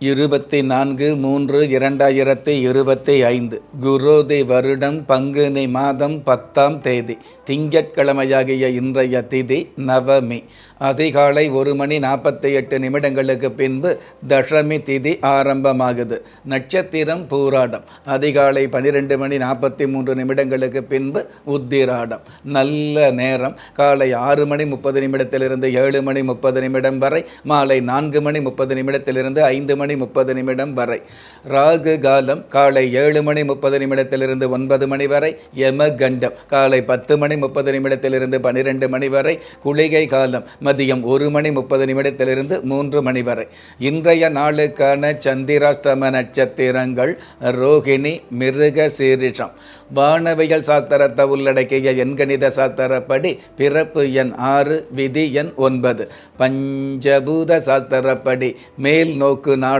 இருபத்தி நான்கு மூன்று இரண்டாயிரத்தி இருபத்தி ஐந்து குரோதி வருடம் பங்குனி மாதம் பத்தாம் தேதி. திங்கட்கிழமையாகிய இன்றைய திதி நவமி. அதிகாலை ஒரு மணி நாற்பத்தி எட்டு நிமிடங்களுக்கு பின்பு தசமி திதி ஆரம்பமாகுது. நட்சத்திரம் பூராடம். அதிகாலை பன்னிரெண்டு மணி நாற்பத்தி மூன்று நிமிடங்களுக்கு பின்பு உத்திராடம். நல்ல நேரம். காலை ஆறு மணி முப்பது நிமிடத்திலிருந்து ஏழு மணி முப்பது நிமிடம் வரை மாலை நான்கு மணி முப்பது நிமிடத்திலிருந்து ஐந்து மணி மணி முப்பது நிமிடம் வரை. ராகு காலம் காலை ஏழு மணி முப்பது நிமிடத்திலிருந்து ஒன்பது மணி வரை. யம கண்டம் காலை பத்து மணி முப்பது நிமிடத்திலிருந்து பன்னிரெண்டு மணி வரை. குளிகை காலம் மதியம் ஒரு மணி முப்பது நிமிடத்திலிருந்து மூன்று மணி வரை. இன்றைய நாளுக்கான சந்திராஷ்டம நட்சத்திரங்கள் ரோஹிணி மிருக சீரிஷம். வானவியல் சாத்திரத்தை உள்ளடக்கிய எண்கணித சாத்திரப்படி பிறப்பு எண் ஆறு விதி எண் ஒன்பது. பஞ்சபூத சாத்திரப்படி மேல் நோக்கு நாள்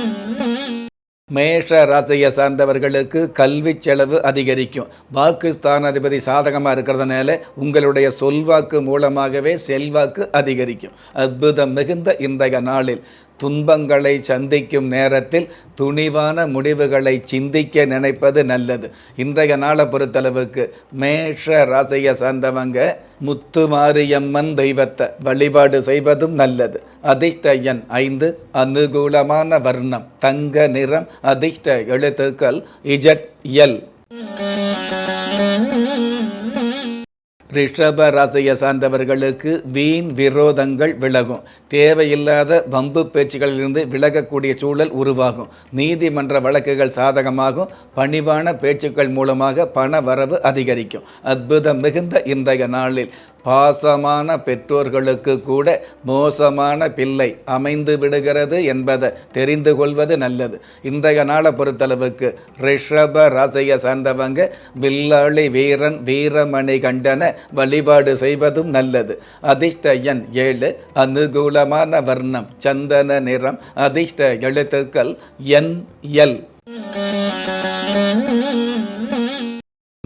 மேஷ ராசியை சார்ந்தவர்களுக்கு கல்வி செலவு அதிகரிக்கும். வாக்கு ஸ்தானாதிபதி சாதகமாக இருக்கிறதுனால உங்களுடைய சொல்வாக்கு மூலமாகவே செல்வாக்கு அதிகரிக்கும். அற்புதம் மிகுந்த இன்றைய நாளில். துன்பங்களை சந்திக்கும் நேரத்தில் துணிவான முடிவுகளை சிந்திக்க நினைப்பது நல்லது. இன்றைய நாளை பொறுத்தளவுக்கு மேஷ ராசியை சார்ந்தவங்க முத்துமாரியம்மன் தெய்வத்தை வழிபாடு செய்வதும் நல்லது. அதிர்ஷ்ட எண் ஐந்து அனுகூலமான வர்ணம் தங்க நிறம் அதிர்ஷ்ட எழுத்துக்கள் இஜட் எல். ரிஷப ராசியை சார்ந்தவர்களுக்கு வீண் விரோதங்கள் விலகும். தேவையில்லாத வம்பு பேச்சுகளிலிருந்து விலகக்கூடிய சூழல் உருவாகும். நீதிமன்ற வழக்குகள் சாதகமாகும். பணிவான பேச்சுக்கள் மூலமாக பண வரவு அதிகரிக்கும். அற்புதம் மிகுந்த இன்றைய நாளில் பாசமான பெற்றோர்களுக்கு கூட மோசமான பிள்ளை அமைந்து விடுகிறது என்பதை தெரிந்து கொள்வது நல்லது. இன்றைய நாளை பொறுத்தளவுக்கு ரிஷப ராசியை சார்ந்தவங்க வில்லாளி வீரன் வீரமணி கண்டன வழிபாடு செய்வதும் நல்லது. அதிர்ஷ்ட எண் ஏழு அனுகூலமான வர்ணம் சந்தன நிறம் அதிர்ஷ்ட எழுத்துக்கள் என் எல்.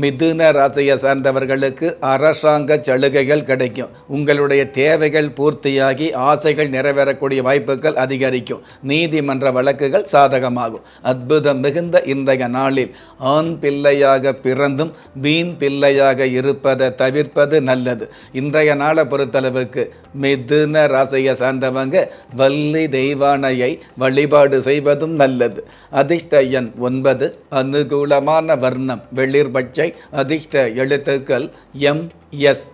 மிதுன ராசியை சார்ந்தவர்களுக்கு அரசாங்க சலுகைகள் கிடைக்கும். உங்களுடைய தேவைகள் பூர்த்தியாகி ஆசைகள் நிறைவேறக்கூடிய வாய்ப்புகள் அதிகரிக்கும். நீதிமன்ற வழக்குகள் சாதகமாகும். அற்புதம் மிகுந்த இன்றைய நாளில் ஆண் பிள்ளையாக பிறந்தும் வீண் பிள்ளையாக இருப்பதை தவிர்ப்பது நல்லது. இன்றைய நாளை பொறுத்தளவுக்கு மிதுன ராசியை சார்ந்தவங்க வள்ளி தெய்வானையை வழிபாடு செய்வதும் நல்லது. அதிர்ஷ்ட எண் ஒன்பது அனுகூலமான வர்ணம் வெளிர் பச்சை அதிர்ஷ்ட எழுத்துக்கள் எம் எஸ்.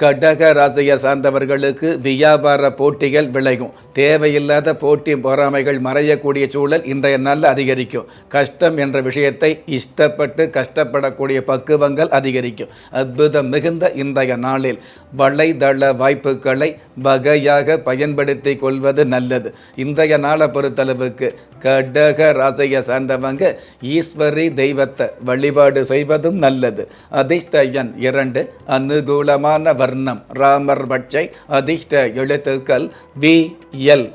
கடக ராசியை சார்ந்தவர்களுக்கு வியாபார போட்டிகள் விளையும். தேவையில்லாத போட்டி பொறாமைகள் மறையக்கூடிய சூழல் இன்றைய நாளில் அதிகரிக்கும். கஷ்டம் என்ற விஷயத்தை இஷ்டப்பட்டு கஷ்டப்படக்கூடிய பக்குவங்கள் அதிகரிக்கும். அற்புதம் மிகுந்த இன்றைய நாளில் வலைதள வாய்ப்புகளை வகையாக பயன்படுத்தி கொள்வது நல்லது. இன்றைய நாளை பொறுத்தளவுக்கு கடக ராசியை சார்ந்தவங்க ஈஸ்வரி தெய்வத்தை வழிபாடு செய்வதும் நல்லது. அதிர்ஷ்ட எண் இரண்டு அனுகூலமான வர்ணம். ராமர் பட்சை அதிர்ஷ்ட எழுத்துக்கள் வி எல்.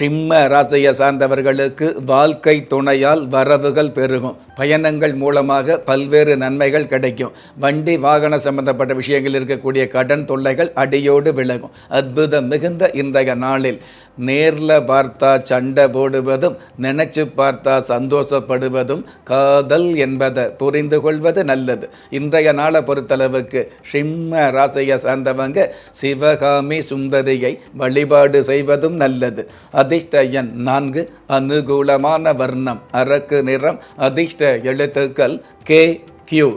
சிம்ம ராசிய சார்ந்தவர்களுக்கு வாழ்க்கை துணையால் வரவுகள் பெருகும். பயணங்கள் மூலமாக பல்வேறு நன்மைகள் கிடைக்கும். வண்டி வாகன சம்பந்தப்பட்ட விஷயங்கள் இருக்கக்கூடிய கடன் தொல்லைகள் அடியோடு விலகும். அற்புதம் மிகுந்த இன்றைய நாளில். நேரில் பார்த்தா சண்டை போடுவதும் நினைச்சு பார்த்தா சந்தோஷப்படுவதும் காதல் என்பதை புரிந்து கொள்வது நல்லது. இன்றைய நாளை பொறுத்தளவுக்கு சிம்ம ராசியை சார்ந்தவங்க சிவகாமி சுந்தரியை வழிபாடு செய்வதும் நல்லது. அது அதிர்ஷ்ட எண் நான்கு அனுகூலமான வர்ணம் அரக்கு நிறம் அதிர்ஷ்ட எழுத்துக்கள் கே கியூ.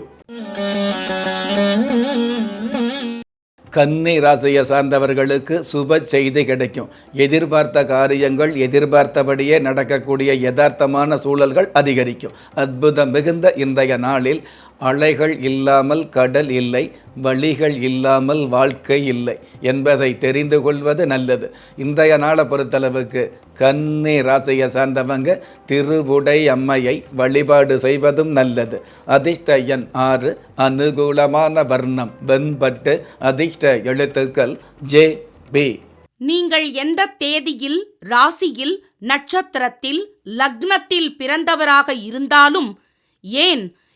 கன்னி ராசியை சார்ந்தவர்களுக்கு சுப செய்தி கிடைக்கும். எதிர்பார்த்த காரியங்கள் எதிர்பார்த்தபடியே நடக்கக்கூடிய யதார்த்தமான சூழல்கள் அதிகரிக்கும். அற்புதம் மிகுந்த இன்றைய நாளில் அலைகள் இல்லாமல் கடல் இல்லை வழிகள் இல்லாமல் வாழ்க்கை இல்லை என்பதை தெரிந்து கொள்வது நல்லது. இன்றைய நாளை பொறுத்தளவுக்கு கன்னி ராசியை சார்ந்தவங்க திருவுடை அம்மையை வழிபாடு செய்வதும் நல்லது. அதிர்ஷ்ட எண் ஆறு அனுகூலமான வர்ணம் வெண்பட்டு அதிர்ஷ்ட எழுத்துக்கள் ஜே பி. நீங்கள் எந்த தேதியில் ராசியில் நட்சத்திரத்தில் லக்னத்தில் பிறந்தவராக இருந்தாலும் ஏன்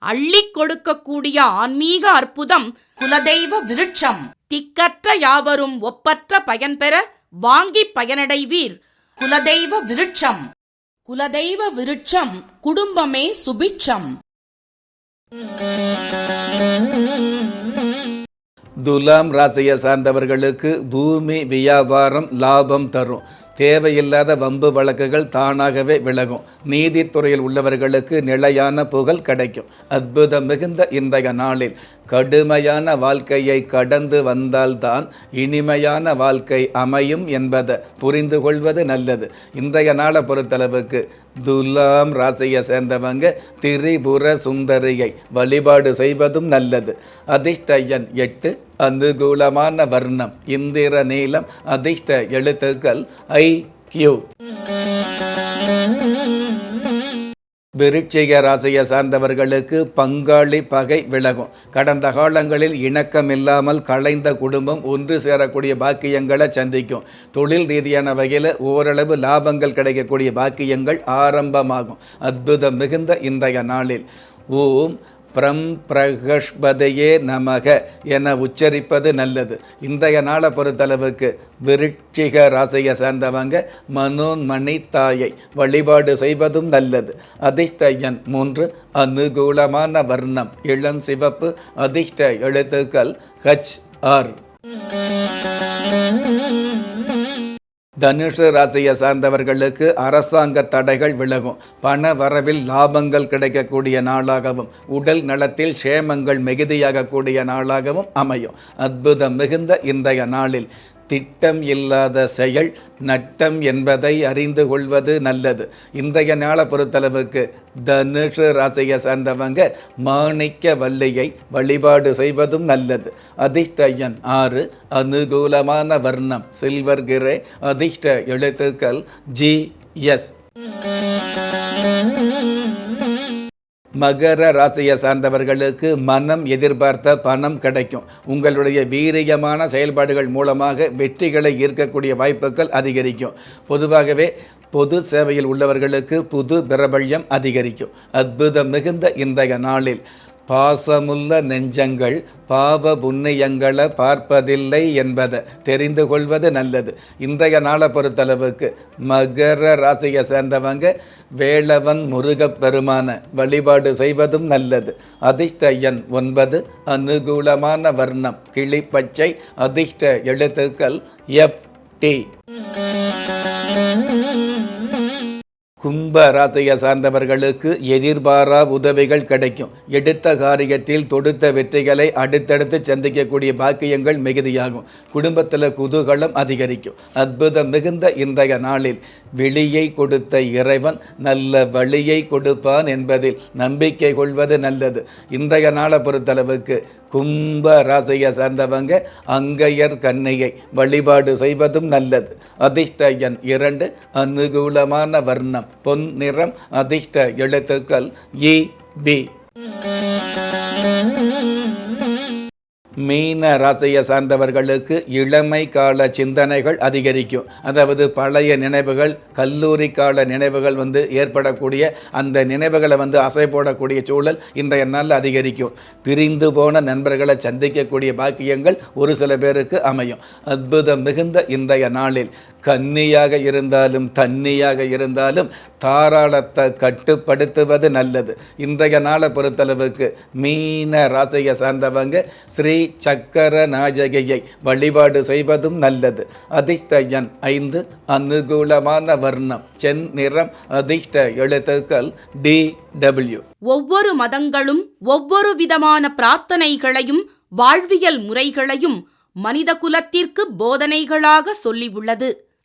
அள்ளிக் கொடுக்கக்கூடிய ஆன்மீக அற்புதம் குலதெய்வ விருட்சம். திக்கற்ற யாவரும் ஒப்பற்ற பயன்பெற வாங்கி பயனடைவீர். குலதெய்வ விருட்சம். குலதெய்வ விருட்சம் குடும்பமே சுபிட்சம். துலாம் ராசியை சார்ந்தவர்களுக்கு பூமி வியாபாரம் லாபம் தரும். தேவையில்லாத வம்பு வழக்குகள் தானாகவே விலகும். நீதித்துறையில் உள்ளவர்களுக்கு நிலையான புகழ் கிடைக்கும். அற்புதம் மிகுந்த இன்றைய நாளில். கடுமையான வாழ்க்கையை கடந்து வந்தால்தான் இனிமையான வாழ்க்கை அமையும் என்பதை புரிந்து கொள்வது நல்லது. இன்றைய நாளை பொறுத்தளவுக்கு துலாம் ராசியை சேர்ந்தவங்க திரிபுர சுந்தரியை வழிபாடு செய்வதும் நல்லது. அதிர்ஷ்டயன் எட்டு அனுகூலமான வர்ணம் இந்திர நீளம் அதிர்ஷ்ட எழுத்துக்கள் ஐ கியூ. விருட்சிக ராசியை சார்ந்தவர்களுக்கு பங்காளி பகை விலகும். கடந்த காலங்களில் இணக்கம் இல்லாமல் கலைந்த குடும்பம் ஒன்று சேரக்கூடிய பாக்கியங்களை சந்திக்கும். தொழில் ரீதியான வகையில் ஓரளவு லாபங்கள் கிடைக்கக்கூடிய பாக்கியங்கள் ஆரம்பமாகும். அற்புதம் மிகுந்த இன்றைய நாளில். ஓம் பிரம் பிரகஷ்பதையே நமக என உச்சரிப்பது நல்லது. இன்றைய நாளை பொறுத்தளவுக்கு விருட்சிக ராசியை சேர்ந்தவங்க மனோன்மணி தாயை வழிபாடு செய்வதும் நல்லது. அதிர்ஷ்ட எண் மூன்று அனுகூலமான வர்ணம் இளம் சிவப்பு அதிர்ஷ்ட எழுத்துக்கள் ஹச் ஆர் தனுஷு ராசியை சார்ந்தவர்களுக்கு அரசாங்க தடைகள் விலகும். பண வரவில் லாபங்கள் கிடைக்கக்கூடிய நாளாகவும் உடல் நலத்தில் சேமங்கள் மிகுதியாகக்கூடிய நாளாகவும் அமையும். அற்புதம் மிகுந்த இன்றைய நாளில். திட்டம் இல்லாத செயல் நட்டம் என்பதை அறிந்து கொள்வது நல்லது. இன்றைய நாளை பொறுத்தளவுக்கு தனுஷு ராசியை சார்ந்தவங்க மாணிக்க வள்ளியை வழிபாடு செய்வதும் நல்லது. அதிர்ஷ்டயன் ஆறு அனுகூலமான வர்ணம் சில்வர் கிரே அதிர்ஷ்ட எழுத்துக்கள் ஜி எஸ். மகர ராசியை சார்ந்தவர்களுக்கு மனம் எதிர்பார்த்த பணம் கிடைக்கும். உங்களுடைய வீரியமான செயல்பாடுகள் மூலமாக வெற்றிகளை ஈர்க்கக்கூடிய வாய்ப்புகள் அதிகரிக்கும். பொதுவாகவே பொது சேவையில் உள்ளவர்களுக்கு புது பிரபல்யம் அதிகரிக்கும். அற்புதம் மிகுந்த இன்றைய நாளில். பாசமுள்ள நெஞ்சங்கள் பாவ புண்ணியங்களை பார்ப்பதில்லை என்பதை தெரிந்து கொள்வது நல்லது. இன்றைய நாளை பொறுத்தளவுக்கு மகர ராசியை சேர்ந்தவங்க வேளவன் முருகப்பெருமான வழிபாடு செய்வதும் நல்லது. அதிர்ஷ்ட எண் ஒன்பது அனுகூலமான வர்ணம் கிளிப்பச்சை அதிர்ஷ்ட எழுத்துக்கள் எஃப் டி. கும்ப ராசியை சார்ந்தவர்களுக்கு எதிர்பாரா உதவிகள் கிடைக்கும். எடுத்த காரியத்தில் தொடுத்த வெற்றிகளை அடுத்தடுத்து சந்திக்கக்கூடிய பாக்கியங்கள் மிகுதியாகும். குடும்பத்தில் குதூகலம் அதிகரிக்கும். அற்புதம் மிகுந்த இன்றைய நாளில் வெளியை கொடுத்த இறைவன் நல்ல வழியை கொடுப்பான் என்பதில் நம்பிக்கை கொள்வது நல்லது. இன்றைய நாளை பொறுத்தளவுக்கு கும்ப ராசியை சார்ந்தவங்க அங்கையர் கண்ணையை வழிபாடு செய்வதும் நல்லது. அதிர்ஷ்ட எண் இரண்டு அனுகூலமான வர்ணம். பொன் நிறம் அதிர்ஷ்ட எழுத்துக்கள் இ பி மீன ராசியை சார்ந்தவர்களுக்கு இளமை கால சிந்தனைகள் அதிகரிக்கும். அதாவது பழைய நினைவுகள் கல்லூரி கால நினைவுகள் வந்து ஏற்படக்கூடிய அந்த நினைவுகளை வந்து அசை போடக்கூடிய சூழல் இன்றைய நாளில் அதிகரிக்கும். பிரிந்து போன நண்பர்களை சந்திக்கக்கூடிய பாக்கியங்கள் ஒரு சில பேருக்கு அமையும். அற்புதம் மிகுந்த இன்றைய நாளில். கன்னியாக இருந்தாலும் தன்னியாக இருந்தாலும் தாராளத்தை கட்டுப்படுத்துவது நல்லது. இன்றைய நாளை பொறுத்தளவுக்கு மீன ராசியை சார்ந்தவங்க ஸ்ரீ சக்கர நாயகியை வழிபாடு செய்வதும் நல்லது. அதிர்ஷ்ட எண் ஐந்து அனுகூலமான வர்ணம். சென் நிறம் அதிர்ஷ்ட எழுத்துக்கள் டி டபிள்யூ. ஒவ்வொரு மதங்களும் ஒவ்வொரு விதமான பிரார்த்தனைகளையும் வாழ்வியல் முறைகளையும் மனித குலத்திற்கு போதனைகளாக சொல்லியுள்ளது